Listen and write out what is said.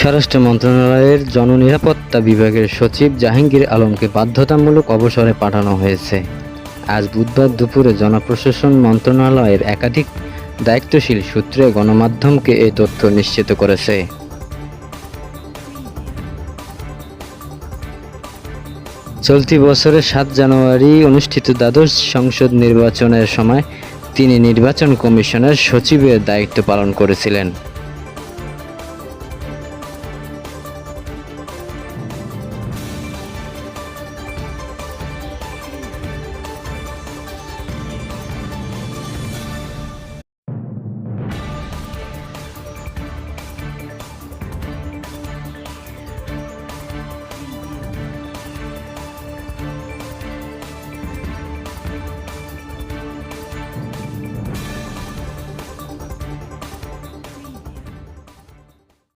স্বরাষ্ট্র মন্ত্রণালয়ের জননিরাপত্তা বিভাগের সচিব জাহাঙ্গীর আলমকে বাধ্যতামূলক অবসরে পাঠানো হয়েছে। আজ বুধবার দুপুরে জনপ্রশাসন মন্ত্রণালয়ের একাধিক দায়িত্বশীল সূত্রে গণমাধ্যমকে এই তথ্য নিশ্চিত করেছে। চলতি বছরের সাত জানুয়ারি অনুষ্ঠিত দ্বাদশ সংসদ নির্বাচনের সময় তিনি নির্বাচন কমিশনের সচিবের দায়িত্ব পালন করেছিলেন।